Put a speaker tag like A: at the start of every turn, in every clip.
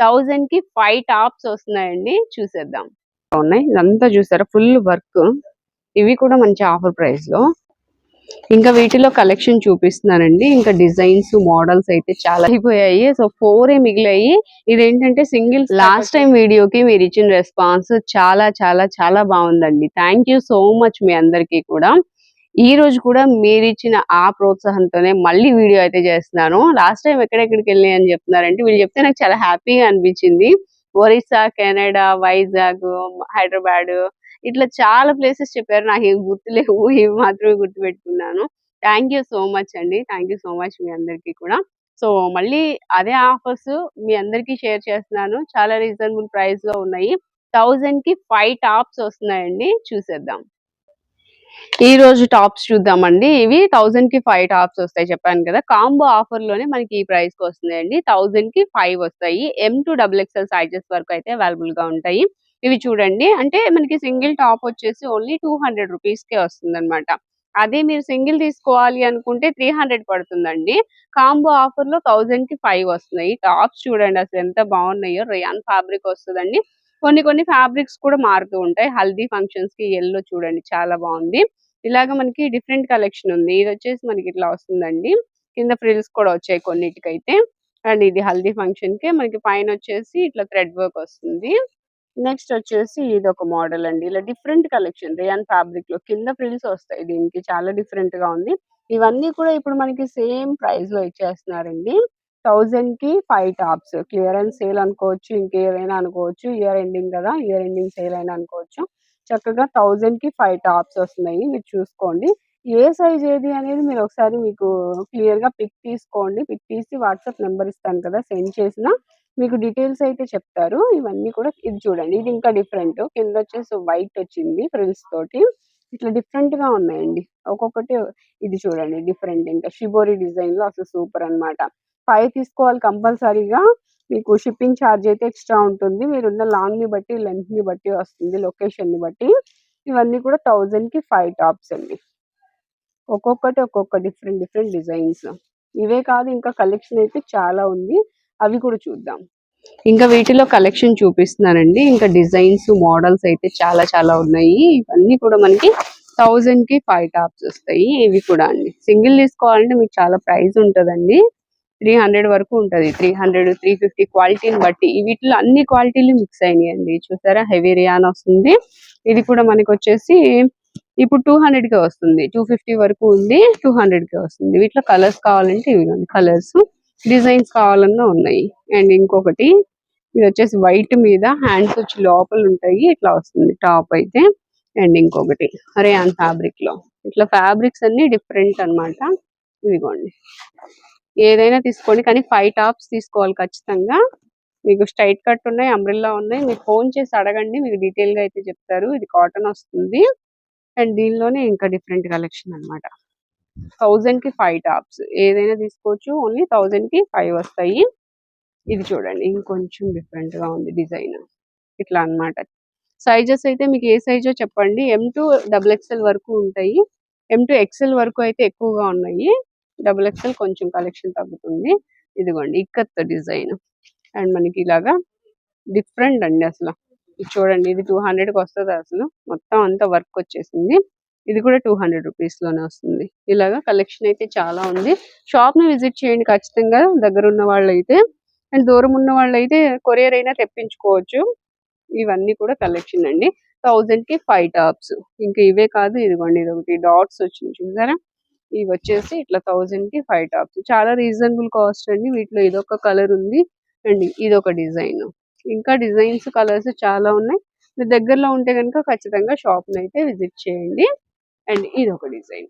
A: థౌజండ్కి five tops వస్తున్నాయండి. చూసేద్దాం. ఉన్నాయి? ఇదంతా చూసారా? Full work. ఇవి కూడా మంచి ఆఫర్ ప్రైస్లో ఇంకా వీటిలో కలెక్షన్ చూపిస్తున్నానండి. ఇంకా డిజైన్స్ మోడల్స్ అయితే చాలా అయిపోయాయి. సో ఫోర్ ఏ మిగిలాయి. ఇదేంటంటే సింగిల్ లాస్ట్ టైం వీడియోకి మీరు ఇచ్చిన రెస్పాన్స్ చాలా చాలా చాలా బాగుందండి. థ్యాంక్ యూ సో మచ్ మీ అందరికీ కూడా. ఈ రోజు కూడా మీరు ఇచ్చిన ఆ ప్రోత్సాహంతోనే మళ్ళీ వీడియో అయితే చేస్తున్నాను. లాస్ట్ టైం ఎక్కడెక్కడికి వెళ్ళినాయి అని చెప్తున్నారంటే వీళ్ళు చెప్తే నాకు చాలా హ్యాపీగా అనిపించింది. ఒరిస్సా కెనడా వైజాగ్ హైదరాబాద్ ఇట్లా చాలా ప్లేసెస్ చెప్పారు. నాకు ఏం గుర్తులేవు ఇవి మాత్రమే గుర్తు పెట్టుకున్నాను థ్యాంక్ యూ సో మచ్ అండి. థ్యాంక్ యూ సో మచ్ మీ అందరికీ కూడా. సో మళ్ళీ అదే ఆఫర్స్ మీ అందరికీ షేర్ చేస్తున్నాను. చాలా రీజనబుల్ ప్రైస్లో ఉన్నాయి. థౌజండ్కి ఫైవ్ టాప్స్ వస్తున్నాయండి. చూసేద్దాం. ఈ రోజు టాప్స్ చూద్దామండి. ఇవి థౌజండ్కి ఫైవ్ టాప్స్ వస్తాయి. చెప్పాను కదా కాంబో ఆఫర్లోనే మనకి ఈ ప్రైస్కి వస్తున్నాయండి. థౌజండ్కి ఫైవ్ వస్తాయి. M to double XL sizes వరకు అయితే అవైలబుల్గా ఉంటాయి. ఇవి చూడండి. అంటే మనకి సింగిల్ టాప్ వచ్చేసి ఓన్లీ టూ హండ్రెడ్ రూపీస్ కే వస్తుంది అనమాట అదే మీరు సింగిల్ తీసుకోవాలి అనుకుంటే త్రీ హండ్రెడ్ పడుతుందండి. కాంబో ఆఫర్లో థౌజండ్కి ఫైవ్ వస్తున్నాయి. టాప్స్ చూడండి అసలు ఎంత బాగున్నాయో. రియాన్ ఫ్యాబ్రిక్ వస్తుందండి. కొన్ని కొన్ని ఫ్యాబ్రిక్స్ కూడా మారుతూ ఉంటాయి. హల్దీ ఫంక్షన్స్కి ఎల్లో చూడండి చాలా బాగుంది. ఇలాగ మనకి డిఫరెంట్ కలెక్షన్ ఉంది. ఇది వచ్చేసి మనకి ఇట్లా వస్తుందండి. కింద ఫ్రిల్స్ కూడా వచ్చాయి కొన్నిటికైతే. అండ్ ఇది హల్దీ ఫంక్షన్కి మనకి పైన వచ్చేసి ఇట్లా థ్రెడ్ వర్క్ వస్తుంది. నెక్స్ట్ వచ్చేసి ఇది ఒక మోడల్ అండి. ఇలా డిఫరెంట్ కలెక్షన్ రియాన్ ఫ్యాబ్రిక్లో కింద ఫ్రిల్స్ వస్తాయి దీనికి. చాలా డిఫరెంట్గా ఉంది. ఇవన్నీ కూడా ఇప్పుడు మనకి సేమ్ ప్రైస్లో ఇచ్చేస్తున్నారండి. థౌజండ్కి ఫైవ్ టాప్స్. క్లియరెన్స్ సేల్ అనుకోవచ్చు ఇంకేదైనా అనుకోవచ్చు. ఇయర్ ఎండింగ్ కదా ఇయర్ ఎండింగ్ సేల్ అయినా అనుకోవచ్చు. చక్కగా థౌజండ్కి ఫైవ్ టాప్స్ వస్తున్నాయి మీరు చూసుకోండి. ఏ సైజ్ ఏది అనేది మీరు ఒకసారి మీకు క్లియర్గా పిక్ తీసుకోండి. పిక్ తీసి వాట్సాప్ నెంబర్ ఇస్తాను కదా సెండ్ చేసిన మీకు డీటెయిల్స్ అయితే చెప్తారు. ఇవన్నీ కూడా ఇది చూడండి ఇది ఇంకా డిఫరెంట్. కింద వచ్చేసి వైట్ వచ్చింది ఫ్రిల్స్ తోటి. ఇట్లా డిఫరెంట్గా ఉన్నాయండి. ఒక్కొక్కటి ఇది చూడండి డిఫరెంట్. ఇంకా షిబోరి డిజైన్లో అసలు సూపర్ అన్నమాట. ఫైవ్ తీసుకోవాలి కంపల్సరీగా. మీకు షిప్పింగ్ ఛార్జ్ అయితే ఎక్స్ట్రా ఉంటుంది. మీరున్న లాంగ్ని బట్టి లెంత్ని బట్టి వస్తుంది లొకేషన్ని బట్టి. ఇవన్నీ కూడా థౌజండ్కి ఫైవ్ టాప్స్ అండి. ఒక్కొక్కటి ఒక్కొక్క డిఫరెంట్ డిఫరెంట్ డిజైన్స్. ఇవే కాదు ఇంకా కలెక్షన్ అయితే చాలా ఉంది. అవి కూడా చూద్దాం. ఇంకా వీటిలో కలెక్షన్ చూపిస్తున్నానండి. ఇంకా డిజైన్స్ మోడల్స్ అయితే చాలా చాలా ఉన్నాయి. ఇవన్నీ కూడా మనకి థౌజండ్కి ఫైవ్ టాప్స్ వస్తాయి. ఇవి కూడా అండి. సింగిల్ తీసుకోవాలంటే మీకు చాలా ప్రైస్ ఉంటుందండి. త్రీ హండ్రెడ్ వరకు ఉంటుంది. త్రీ హండ్రెడ్ త్రీ ఫిఫ్టీ క్వాలిటీని బట్టి. వీటిలో అన్ని క్వాలిటీలు మిక్స్ అయినాయి అండి చూసారా? హెవీ రియాన్ వస్తుంది. ఇది కూడా మనకి వచ్చేసి ఇప్పుడు టూ హండ్రెడ్కి వస్తుంది. టూ ఫిఫ్టీ వరకు ఉంది. టూ హండ్రెడ్కి వస్తుంది. వీటిలో కలర్స్ కావాలంటే ఇవి కలర్స్ డిజైన్స్ కావాలన్నా ఉన్నాయి. అండ్ ఇంకొకటి ఇది వచ్చేసి వైట్ మీద హ్యాండ్స్ వచ్చి లోపల ఉంటాయి. ఇట్లా వస్తుంది. టాప్ అయితే. అండ్ ఇంకొకటి రేయాన్ ఫ్యాబ్రిక్లో ఇట్లా ఫ్యాబ్రిక్స్ అన్ని డిఫరెంట్ అన్నమాట. ఇదిగోండి. ఏదైనా తీసుకోండి. కానీ ఫైవ్ టాప్స్ తీసుకోవాలి ఖచ్చితంగా. మీకు స్ట్రైట్ కట్ ఉన్నాయి అంబ్రెల్లా ఉన్నాయి. మీరు ఫోన్ చేసి అడగండి. మీకు డీటెయిల్గా అయితే చెప్తారు. ఇది కాటన్ వస్తుంది. అండ్ దీనిలోనే ఇంకా డిఫరెంట్ కలెక్షన్ అన్నమాట. థౌజండ్కి ఫైవ్ టాప్స్ ఏదైనా తీసుకోవచ్చు. ఓన్లీ థౌజండ్కి ఫైవ్ వస్తాయి. ఇది చూడండి. ఇంకొంచెం డిఫరెంట్గా ఉంది డిజైన్ ఇట్లా అన్నమాట. సైజెస్ అయితే మీకు ఏ సైజో చెప్పండి. ఎం టు డబుల్ ఎక్స్ఎల్ వరకు ఉంటాయి. ఎం టు ఎక్స్ఎల్ వరకు అయితే ఎక్కువగా ఉన్నాయి. డబుల్ ఎక్స్ఎల్ కొంచెం కలెక్షన్ తగ్గుతుంది. ఇదిగోండి ఇక్కత్ డిజైన్. అండ్ మనకి ఇలాగా డిఫరెంట్ అండి అసలు. ఇది చూడండి ఇది టూ హండ్రెడ్కి వస్తుంది అసలు. మొత్తం అంతా వర్క్ వచ్చేసింది. ఇది కూడా టూ హండ్రెడ్ రూపీస్లోనే వస్తుంది. ఇలాగా కలెక్షన్ అయితే చాలా ఉంది. షాప్ని విజిట్ చేయండి ఖచ్చితంగా దగ్గర ఉన్న వాళ్ళైతే. అండ్ దూరం ఉన్న వాళ్ళైతే కొరియర్ అయినా తెప్పించుకోవచ్చు. ఇవన్నీ కూడా కలెక్షన్ అండి. థౌజండ్కి ఫైవ్ టాప్స్. ఇంకా ఇవే కాదు ఇదిగోండి ఇది ఒకటి డాట్స్ వచ్చింది చూసారా? ఇవి వచ్చేసి ఇట్లా థౌజండ్కి ఫైవ్ టాప్స్. చాలా రీజనబుల్ కాస్ట్ అండి. వీటిలో ఇదొక కలర్ ఉంది. అండ్ ఇదొక డిజైన్. ఇంకా డిజైన్స్ కలర్స్ చాలా ఉన్నాయి. మీ దగ్గరలో ఉంటే కనుక ఖచ్చితంగా షాప్ అయితే విజిట్ చేయండి. అండ్ ఇది ఒక డిజైన్.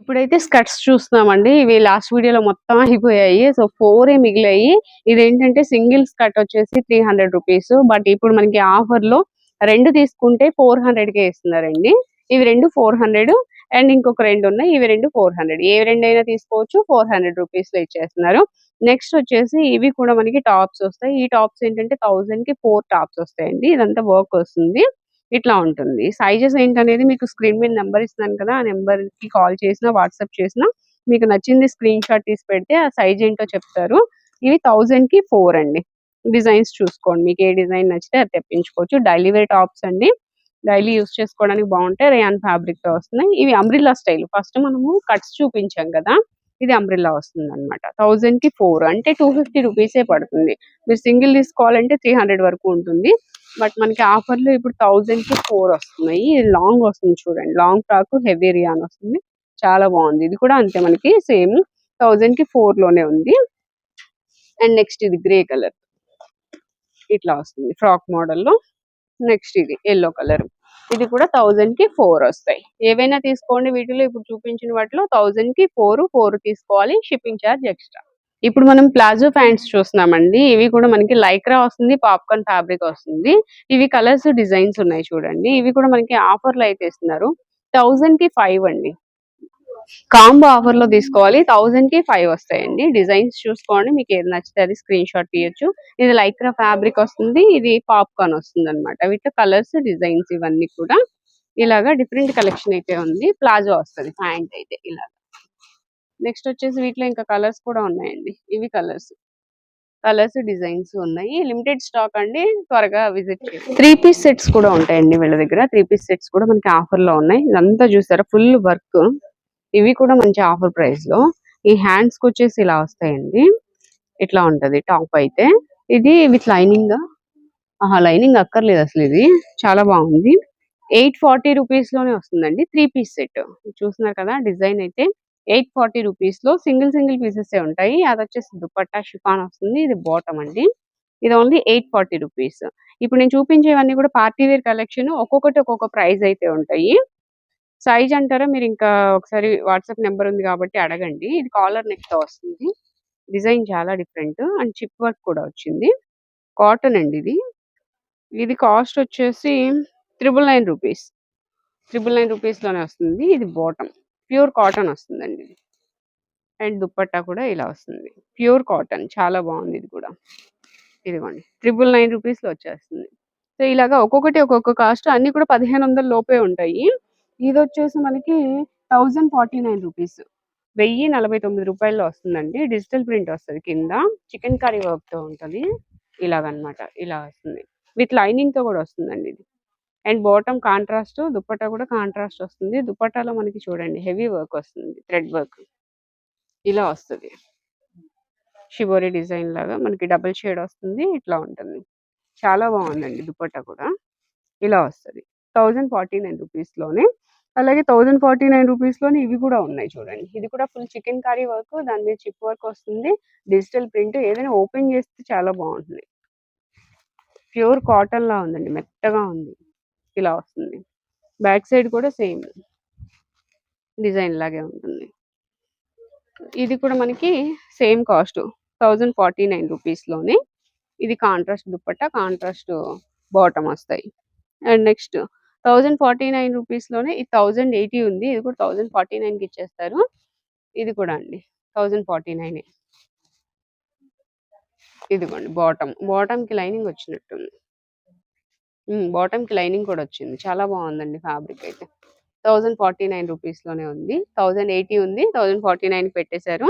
A: ఇప్పుడైతే స్కర్ట్స్ చూస్తున్నామండి. ఇవి లాస్ట్ వీడియోలో మొత్తం అయిపోయాయి సో ఫోర్ ఏ మిగిలాయి. ఇదేంటంటే సింగిల్ స్కర్ట్ వచ్చేసి త్రీ హండ్రెడ్ రూపీస్. బట్ ఇప్పుడు మనకి ఆఫర్లో రెండు తీసుకుంటే ఫోర్ హండ్రెడ్కే ఇస్తున్నారండి. ఇవి రెండు ఫోర్ హండ్రెడ్ అండ్ ఇంకొక రెండు ఉన్నాయి. ఇవి రెండు ఫోర్ హండ్రెడ్. ఏ రెండు అయినా తీసుకోవచ్చు. ఫోర్ హండ్రెడ్ రూపీస్లో ఇచ్చేస్తున్నారు. నెక్స్ట్ వచ్చేసి ఇవి కూడా మనకి టాప్స్ వస్తాయి. ఈ టాప్స్ ఏంటంటే థౌసండ్కి ఫోర్ టాప్స్ వస్తాయండి. ఇదంతా వర్క్ వస్తుంది. ఇట్లా ఉంటుంది. సైజెస్ ఏంటనేది మీకు స్క్రీన్ మీద నెంబర్ ఇస్తున్నాను కదా ఆ నెంబర్కి కాల్ చేసినా వాట్సాప్ చేసినా మీకు నచ్చింది స్క్రీన్ షాట్ తీసి పెడితే ఆ సైజ్ ఏంటో చెప్తారు. ఇవి థౌజండ్కి ఫోర్ అండి. డిజైన్స్ చూసుకోండి. మీకు ఏ డిజైన్ నచ్చితే అది తెప్పించుకోవచ్చు. డైలీ వేర్ టాప్స్ అండి. డైలీ యూస్ చేసుకోవడానికి బాగుంటాయి. రేయాన్ ఫ్యాబ్రిక్తో వస్తున్నాయి. ఇవి అంబ్రిల్లా స్టైల్. ఫస్ట్ మనము కట్స్ చూపించాం కదా ఇది అంబ్రిల్లా వస్తుంది అనమాట థౌజండ్కి ఫోర్ అంటే టూ ఫిఫ్టీ రూపీసే పడుతుంది. మీరు సింగిల్ తీసుకోవాలంటే త్రీ హండ్రెడ్ వరకు ఉంటుంది. బట్ మనకి ఆఫర్లో ఇప్పుడు థౌజండ్కి ఫోర్ వస్తున్నాయి. ఇది లాంగ్ వస్తుంది చూడండి. లాంగ్ ఫ్రాక్ హెవీ రియాన్ వస్తుంది. చాలా బాగుంది. ఇది కూడా అంతే మనకి సేమ్ థౌజండ్కి ఫోర్లోనే ఉంది. అండ్ నెక్స్ట్ ఇది గ్రే కలర్. ఇట్లా వస్తుంది ఫ్రాక్ మోడల్లో నెక్స్ట్ ఇది ఎల్లో కలర్ ఇది కూడా థౌజండ్కి ఫోర్ వస్తాయి. ఏవైనా తీసుకోండి వీటిలో ఇప్పుడు చూపించిన వాటిలో థౌజండ్కి ఫోర్ ఫోర్ తీసుకోవాలి షిప్పింగ్ ఛార్జ్ ఎక్స్ట్రా ఇప్పుడు మనం ప్లాజో ప్యాంట్స్ చూస్తున్నామండి. ఇవి కూడా మనకి లైక్రా వస్తుంది పాప్కార్న్ ఫ్యాబ్రిక్ వస్తుంది. ఇవి కలర్స్ డిజైన్స్ ఉన్నాయి చూడండి. ఇవి కూడా మనకి ఆఫర్లు అయితే ఇస్తున్నారు. థౌజండ్కి ఫైవ్ అండి. కాంబో ఆఫర్లో తీసుకోవాలి. థౌజండ్కి ఫైవ్ వస్తాయండి. డిజైన్స్ చూసుకోండి. మీకు ఏది నచ్చితే అది స్క్రీన్ షాట్ తీయొచ్చు. ఇది లైక్రా ఫ్యాబ్రిక్ వస్తుంది. ఇది పాప్కార్న్ వస్తుంది అనమాట వీటిలో కలర్స్ డిజైన్స్ ఇవన్నీ కూడా ఇలాగా డిఫరెంట్ కలెక్షన్ అయితే ఉంది. ప్లాజో వస్తుంది. ప్యాంట్ అయితే ఇలాగా. నెక్స్ట్ వచ్చేసి వీటిలో ఇంకా కలర్స్ కూడా ఉన్నాయండి. ఇవి కలర్స్ కలర్స్ డిజైన్స్ ఉన్నాయి. లిమిటెడ్ స్టాక్ అండి. త్వరగా విజిట్ త్రీ పీస్ సెట్స్ కూడా ఉంటాయండి వీళ్ళ దగ్గర. త్రీ పీస్ సెట్స్ కూడా మనకి ఆఫర్లో ఉన్నాయి. ఇదంతా చూసారా? ఫుల్ వర్క్ ఇవి కూడా మంచి ఆఫర్ ప్రైస్లో. ఈ హ్యాండ్స్కి వచ్చేసి ఇలా వస్తాయండి. ఇట్లా ఉంటది టాప్ అయితే. ఇది విత్ లైనింగ్. ఆహా లైనింగ్ అక్కర్లేదు అసలు ఇది. చాలా బాగుంది. ఎయిట్ ఫార్టీ రూపీస్లోనే వస్తుందండి. Three piece set. చూస్తున్నారు కదా డిజైన్ అయితే. ఎయిట్ ఫార్టీ రూపీస్లో సింగిల్ సింగిల్ పీసెస్ ఉంటాయి. అది వచ్చేసి దుపట్టా షిఫాన్ వస్తుంది. ఇది బాటమ్ అండి. ఇది ఓన్లీ ఎయిట్ ఫార్టీ రూపీస్. ఇప్పుడు నేను చూపించేవన్నీ కూడా పార్టీ వేర్ కలెక్షన్ ఒక్కొక్కటి ఒక్కొక్క ప్రైస్ అయితే ఉంటాయి. సైజ్ అంటారా? మీరు ఇంకా ఒకసారి వాట్సాప్ నెంబర్ ఉంది కాబట్టి అడగండి. ఇది కాలర్ నెక్తో వస్తుంది. డిజైన్ చాలా డిఫరెంట్ అండ్ చిప్ వర్క్ కూడా వచ్చింది. కాటన్ అండి ఇది. ఇది కాస్ట్ వచ్చేసి triple nine rupees. Triple nine రూపీస్లోనే వస్తుంది. ఇది బాటమ్. ప్యూర్ కాటన్ వస్తుందండి ఇది. అండ్ దుప్పట్టా కూడా ఇలా వస్తుంది. Pure cotton. చాలా బాగుంది ఇది కూడా. ఇదిగోండి. త్రిబుల్ నైన్ రూపీస్లో వచ్చేస్తుంది. సో ఇలాగా ఒక్కొక్కటి ఒక్కొక్క కాస్ట్. అన్ని కూడా పదిహేను వందల లోపే ఉంటాయి. ఇది వచ్చేసి మనకి థౌజండ్ ఫార్టీ నైన్ రూపీస్. వెయ్యి నలభై తొమ్మిది రూపాయల్లో వస్తుందండి. డిజిటల్ ప్రింట్ వస్తుంది కింద. చికెన్ కర్రీ వర్క్తో ఉంటుంది. ఇలాగనమాట. ఇలా వస్తుంది. విత్ లైనింగ్తో కూడా వస్తుందండి ఇది. అండ్ బాటమ్ కాంట్రాస్ట్ దుప్పట్టా కూడా కాంట్రాస్ట్ వస్తుంది. దుప్పట్టాలో మనకి చూడండి హెవీ వర్క్ వస్తుంది. Thread work. ఇలా వస్తుంది. షిబోరి డిజైన్ లాగా మనకి డబుల్ షేడ్ వస్తుంది. ఇట్లా ఉంటుంది. చాలా బాగుందండి దుప్పటా కూడా. ఇలా వస్తుంది. థౌజండ్ ఫార్టీ నైన్ రూపీస్లోనే. అలాగే థౌజండ్ ఫార్టీ నైన్ రూపీస్లోనే ఇవి కూడా ఉన్నాయి చూడండి. ఇది కూడా ఫుల్ చికెన్ కర్రీ వర్క్ దాని మీద చిప్ వర్క్ వస్తుంది. డిజిటల్ ప్రింట్ ఏదైనా ఓపెన్ చేస్తే చాలా బాగుంటుంది. ప్యూర్ కాటన్ లా ఉందండి మెత్తగా ఉంది. ఇలా వస్తుంది. బ్యాక్ సైడ్ కూడా సేమ్ డిజైన్ లాగే ఉంటుంది. ఇది కూడా మనకి same cost thousand forty nine రూపీస్లోనే. ఇది కాంట్రాస్ట్ దుప్పట్ట కాంట్రాస్ట్ బాటమ్ వస్తాయి. And next thousand forty nine రూపీస్లోనే ఇది థౌజండ్ ఎయిటీ ఉంది. ఇది కూడా థౌజండ్ ఫార్టీ నైన్కి ఇచ్చేస్తారు. ఇది కూడా అండి. థౌజండ్ ఫార్టీ నైన్ ఇదిగోండి బాటమ్. బాటమ్కి లైనింగ్ వచ్చినట్టుంది. బాటమ్కి లైనింగ్ కూడా వచ్చింది. చాలా బాగుందండి ఫ్యాబ్రిక్ అయితే. థౌజండ్ ఫార్టీ నైన్ రూపీస్లోనే ఉంది. థౌజండ్ ఎయిటీ ఉంది. థౌజండ్ ఫార్టీ నైన్ పెట్టేశారు.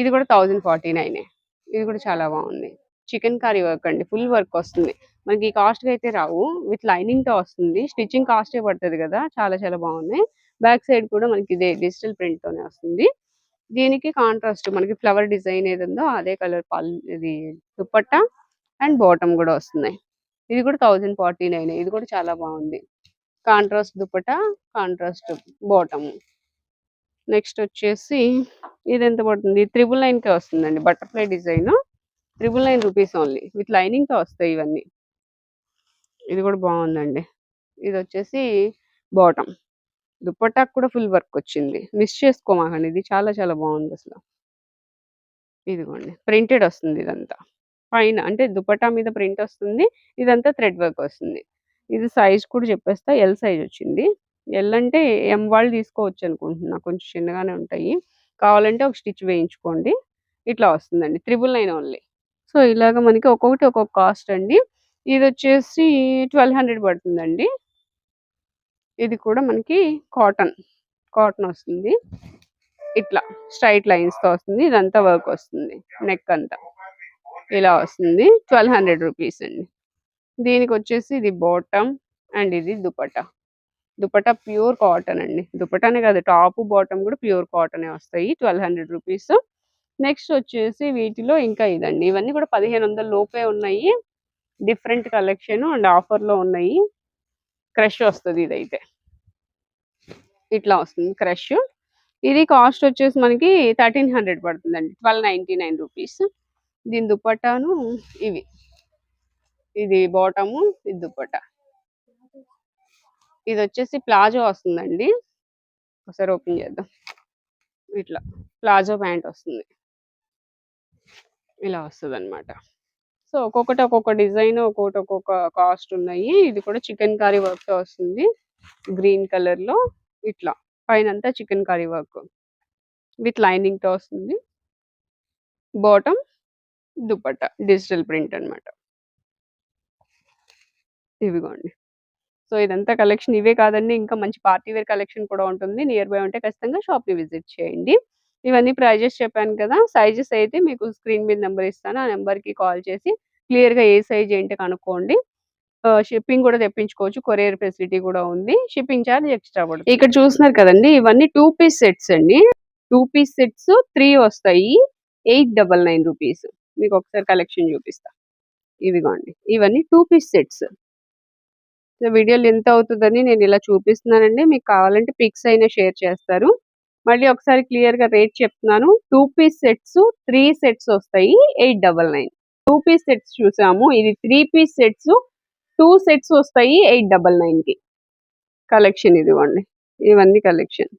A: ఇది కూడా థౌజండ్ ఫార్టీ నైనే ఇది కూడా చాలా బాగుంది. చికెన్ కర్రీ వర్క్ అండి ఫుల్ వర్క్ వస్తుంది. మనకి కాస్ట్గా అయితే రావు విత్ లైనింగ్తో వస్తుంది. స్టిచ్చింగ్ కాస్టే పడుతుంది కదా చాలా చాలా బాగున్నాయి. బ్యాక్ సైడ్ కూడా మనకి ఇదే డిజిటల్ ప్రింట్తోనే వస్తుంది. దీనికి కాంట్రాస్ట్ మనకి ఫ్లవర్ డిజైన్ ఏదో అదే కలర్ పల్ ఇది దుప్పట్ట అండ్ బాటమ్ కూడా వస్తున్నాయి. ఇది కూడా థౌజండ్ ఫార్టీ నైన్ ఇది కూడా చాలా బాగుంది. Contrast dupatta contrast bottom. Next వచ్చేసి ఇది ఎంత పడుతుంది? త్రిబుల్ నైన్కే వస్తుందండి butterfly design. Triple nine rupees only with లైనింగ్తో వస్తాయి ఇవన్నీ. ఇది కూడా బాగుందండి. ఇది వచ్చేసి బాటమ్ దుప్పటాకు కూడా ఫుల్ వర్క్ వచ్చింది. మిస్ చేసుకోమాకండి. ఇది చాలా చాలా బాగుంది అసలు. ఇదిగోండి. ప్రింటెడ్ వస్తుంది ఇదంతా. పైన అంటే దుపట్టా మీద ప్రింట్ వస్తుంది. ఇదంతా థ్రెడ్ వర్క్ వస్తుంది. ఇది సైజ్ కూడా చెప్పేస్తా. ఎల్ సైజ్ వచ్చింది. ఎల్ అంటే ఎం వాళ్ళు తీసుకోవచ్చు అనుకుంటున్నా. కొంచెం చిన్నగానే ఉంటాయి. కావాలంటే ఒక స్టిచ్ వేయించుకోండి. ఇట్లా వస్తుందండి. త్రిబుల్ నైన్ ఓన్లీ సో ఇలాగ మనకి ఒక్కొక్కటి ఒక్కొక్క కాస్ట్ అండి. ఇది వచ్చేసి ట్వెల్వ్ హండ్రెడ్ పడుతుందండి. ఇది కూడా మనకి కాటన్ కాటన్ వస్తుంది. ఇట్లా స్ట్రైట్ లైన్స్తో వస్తుంది. ఇదంతా వర్క్ వస్తుంది. నెక్ అంతా. ఇలా వస్తుంది. ట్వెల్వ్ హండ్రెడ్ రూపీస్ అండి. దీనికి వచ్చేసి ఇది బాటమ్ అండ్ ఇది దుపటా దుపటా ప్యూర్ కాటన్ అండి. దుపటానే కాదు టాప్ బాటమ్ కూడా ప్యూర్ కాటనే వస్తాయి. Twelve hundred rupees. నెక్స్ట్ వచ్చేసి వీటిలో ఇంకా ఇదండి. ఇవన్నీ కూడా పదిహేను వందల లోపే ఉన్నాయి. డిఫరెంట్ కలెక్షన్ అండ్ ఆఫర్లో ఉన్నాయి. క్రష్ వస్తుంది ఇదైతే. ఇట్లా వస్తుంది క్రష్. ఇది కాస్ట్ వచ్చేసి మనకి థర్టీన్ హండ్రెడ్ పడుతుందండి. Twelve ninety nine rupees. దీని దుప్పటాను ఇవి. ఇది బాటము ఇది దుప్పట. ఇది వచ్చేసి ప్లాజో వస్తుందండి. ఒకసారి ఓపెన్ చేద్దాం. ఇట్లా ప్లాజో ప్యాంట్ వస్తుంది. ఇలా వస్తుంది అనమాట సో ఒక్కొక్కటి ఒక్కొక్క డిజైన్ ఒక్కొక్కటి ఒక్కొక్క కాస్ట్ ఉన్నాయి. ఇది కూడా చికెన్ కర్రీ వర్క్తో వస్తుంది. గ్రీన్ కలర్లో ఇట్లా. పైన అంతా చికెన్ కర్రీ వర్క్. విత్ లైనింగ్తో వస్తుంది. బాటమ్ దుపట్టా డిజిటల్ ప్రింట్ అన్నమాట. ఇవిగోండి. సో ఇదంతా కలెక్షన్ ఇవే కాదండి. ఇంకా మంచి పార్టీ వేర్ కలెక్షన్ కూడా ఉంటుంది. నియర్ బై ఉంటే ఖచ్చితంగా షాప్ని విజిట్ చేయండి. ఇవన్నీ ప్రైజెస్ చెప్పాను కదా సైజెస్ అయితే మీకు స్క్రీన్ మీద నెంబర్ ఇస్తాను ఆ నెంబర్కి కాల్ చేసి క్లియర్గా ఏ సైజ్ ఏంటి కనుక్కోండి. షిప్పింగ్ కూడా తెప్పించుకోవచ్చు కొరియర్ ఫెసిలిటీ కూడా ఉంది షిప్పింగ్ ఛార్జ్ ఎక్స్ట్రా పడుతుంది. ఇక్కడ చూస్తున్నారు కదండి ఇవన్నీ టూ పీస్ సెట్స్ అండి. టూ పీస్ సెట్స్ త్రీ వస్తాయి ఎయిట్ డబల్ నైన్ రూపీస్. మీకు ఒకసారి కలెక్షన్ చూపిస్తా. ఇవిగోండి ఇవన్నీ two piece sets. So video ఎంత అవుతుందని నేను ఇలా చూపిస్తున్నానండి మీకు కావాలంటే పిక్స్ అయినా షేర్ చేస్తారు. మళ్ళీ ఒకసారి క్లియర్గా రేట్ చెప్తున్నాను. Two piece sets three sets వస్తాయి. Eight double nine two piece sets చూసాము. ఇది three piece sets two sets వస్తాయి. ఎయిట్ డబల్ నైన్కి. కలెక్షన్ ఇదిగోండి. ఇవన్నీ కలెక్షన్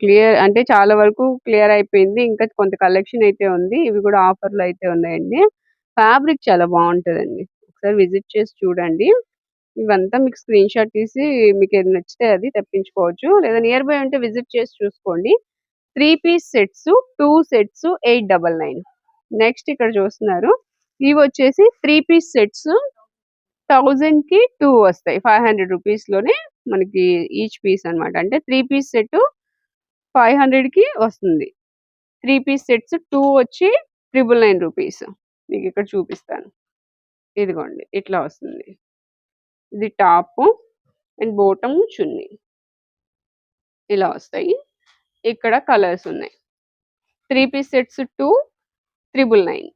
A: క్లియర్ అంటే చాలా వరకు క్లియర్ అయిపోయింది. ఇంకా కొంత కలెక్షన్ అయితే ఉంది. ఇవి కూడా ఆఫర్లు అయితే ఉన్నాయండి. ఫ్యాబ్రిక్ చాలా బాగుంటుందండి. ఒకసారి విజిట్ చేసి చూడండి. ఇవంతా మీకు స్క్రీన్ షాట్ తీసి మీకు ఏది నచ్చితే అది తెప్పించుకోవచ్చు. లేదా నియర్ బై ఉంటే విజిట్ చేసి చూసుకోండి. Three piece sets two sets eight double nine next ఇక్కడ చూస్తున్నారు. ఇవి వచ్చేసి త్రీ పీస్ సెట్స్ థౌజండ్కి టూ వస్తాయి. ఫైవ్ హండ్రెడ్ రూపీస్లోనే మనకి ఈచ్ పీస్ అన్నమాట. అంటే త్రీ పీస్ సెట్ ఫైవ్ హండ్రెడ్కి వస్తుంది. త్రీ పీస్ సెట్స్ టూ వచ్చి ట్రిపుల్ నైన్ రూపీస్ మీకు ఇక్కడ చూపిస్తాను. ఇదిగోండి ఇట్లా వస్తుంది. ఇది టాప్ అండ్ బోటమ్ చున్నీ. ఇలా వస్తాయి. ఇక్కడ కలర్స్ ఉన్నాయి. Three piece sets two triple nine.